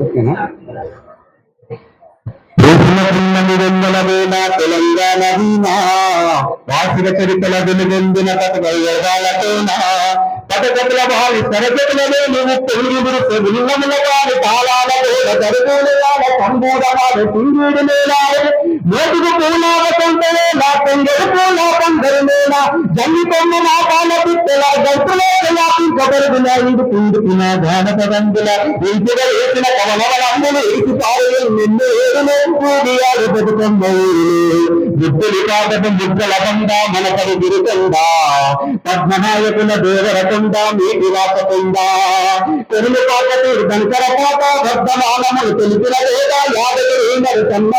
ఓకేనా వందల వేల తెలంగాణ వీణ వాసిక చరిత్రల వెలుగొందిన కథలతోనా పటకతుల వారి సరగతుల వేలు పెరుగుడు విల్లముల వారి తాళాల వేల గరుగుల వాడ కంబూడ వారి సింగుడు మేలాడు నోటుకు పూలావ కొంటలే మేళ జల్లి కొమ్మ నా కాల పిత్తల ఇందు పిండుకున్న ఘానత రంగుల ఇంటిగా వేసిన కమలవలంబులు ఇటు పారులు నిన్ను ఏరులే కూడియాడు బతుకమ్మ బుద్ధులు బుద్ధల బంద మనకడు గిరికొందా పద్మనాయకుల దేవరకొండ నీటి రాసకొందా తెలుగు కాకటి దంకర వర్ధమానములు తెలిపిన వేద యాదగిరి మరి సన్న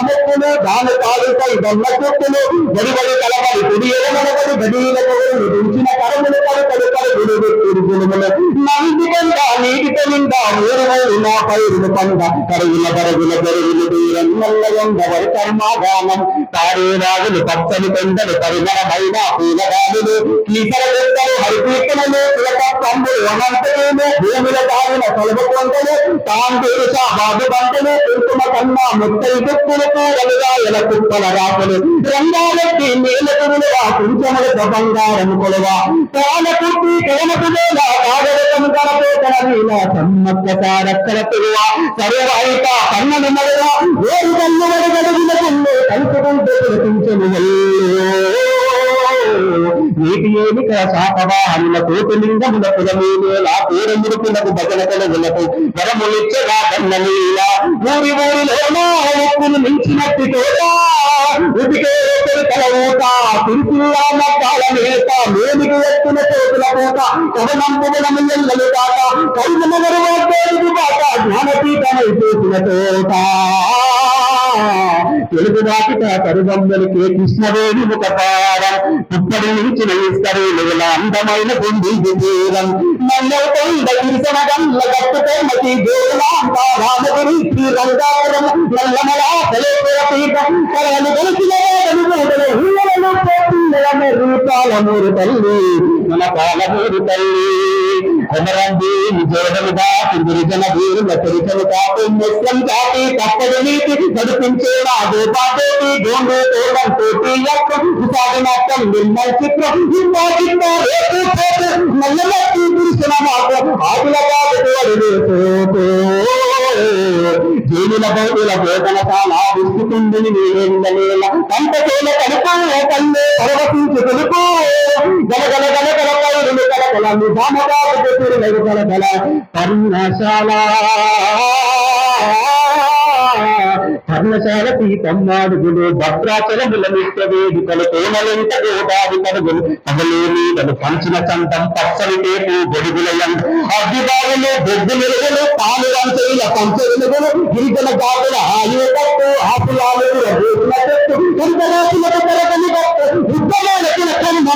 దాని కాలుపై దొన్న చెప్పులు వడివడి కలబడి కుడి ఎరగడబడి గడిల పొగలు దించిన కరములు కడుకడు కడుగులు వెక్కుడు గులుములు నంది కొండ నీటి నిండా ఊరవై నా పైరులు పండ కరుగుల కరుగుల గరుగులు దూరం నల్లగొండ వరి కర్మాగానం తారే రాజులు పచ్చని కొండలు పరిమళమైన పూలగాలులు ఈసర వెత్తలు హరికీర్తనలు తిలక పండులు అనంతమేమో భూమిల తాగిన కలువ కొండలు తాండూరు బాబు బంటలు కుంకుమ కన్నా ముత్తరి దుక్కులు కూరలుగా ఎల కుప్పల రాకులు రంగారెడ్డి నీలకురులు ఆ బంగారం కొలువా తాన కుర్తి కోనకు వేల కాగరకం కలపేతల నీల సమ్మక్క సారక్కల తిరువా సర్వైత కన్నను మరువా ఏడు కన్ను వడగడుగుల గుళ్ళు కలుపుకుంటూ కురిపించను నీటి ఏమిక శాపవాహనుల కోటిలింగముల పురమేలా పేరముడుకులకు భజన కలుగులకు వరములిచ్చగా కన్నలీల ఊరి ఊరిలో ఉప్పులు మించినట్టు తోట ఉదికే తల ఊట తిరుపుల్లా మక్కాల మేత మేలుగు ఎత్తున చేతుల పూట కవనంపుగలము ఎల్లలు కాక కైలు నగరు వాగ్దేవికి బాట జ్ఞానపీఠమై చేసిన తోట తెలుగు వాకిట కరుగమ్మలకి కృష్ణవేణి ఒక పారం ఇప్పటి నుంచి నయిస్తారు నిగల అందమైన పొంది తీరం నల్లవ కొండ గిరిసన గండ్ల గట్టుకోమతి దేవులాంత రామగిరి శ్రీ రంగాపురం నల్లమల తలేపుర పీఠ. కరలు కలిసిన మూడలు హీలను పోతుండమే రూపాల మూరు తల్లి. మన పాలమూరు తల్లి. కొమరండి జోడలుగా గిరిజన వీరుల చరితలు కాపు ముస్లిం కాపి తప్పదు నీతి నడిపించే రాజు పాటేటి గోండు తోడం తోటి యత్నం సాగినట్టం నిర్మల్ చిత్రం ఇంత కింద రేపు పోటు నల్లమట్టి కృష్ణ మాకు ఆకుల కాదు అడుగు పోటు జైలుల బౌతుల వేదనశాల విసుకుందుని నీరేందలేల కంట చేల కనుకో కన్ను పరవశించి తెలుపు గలగల గలగల పైరులు కలగల నిజామబాబు చెట్టులు గలగల పర్ణశాల పర్ణశాల భద్రాచలముల మిత్ర వేదికలు కోమలెంట గోదావి కడుగులు పగలు తను పంచిన చంతం పచ్చని టేపు గొడుగులయం అగ్గిబావులు బొగ్గు మెరుగులు పాలు వంచైల పంచ వెలుగులు గిరిజన గాడుల ఆయు పట్టు ఆకులాలు రేసిన చెట్టు ఎంతరాశులకు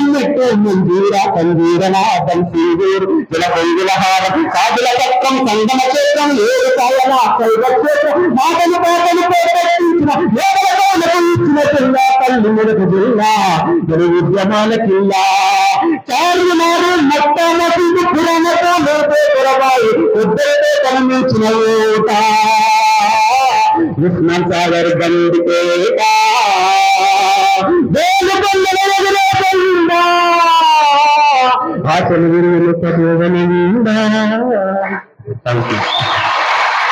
తిలకం మమ్మిట్టు మంజీర కంజీరనాథం శ్రీవీరు జల పొంగుల హారం సాధుల చక్రం సంగమ క్షేత్రం ఏడు సాయన శైవ క్షేత్రం మాటలు పాటలు పోటెత్తించిన వేదలతో నటించిన జిల్లా తల్లి ముడుకు జిల్లా జన ఉద్యమాల కిల్లా చార్మినారు మట్ట మసీదు పురాణతో లోపే పురవాయి ఉద్దరితో కనిపించిన ఓట ఉస్మాన్ సాగర్ గండిపేట వేలుకొండల ఎదురేకొండ ಆತನು ಗುರುವಿನ ತರುವವನಿಂದ ಥ್ಯಾಂಕ್ ಯು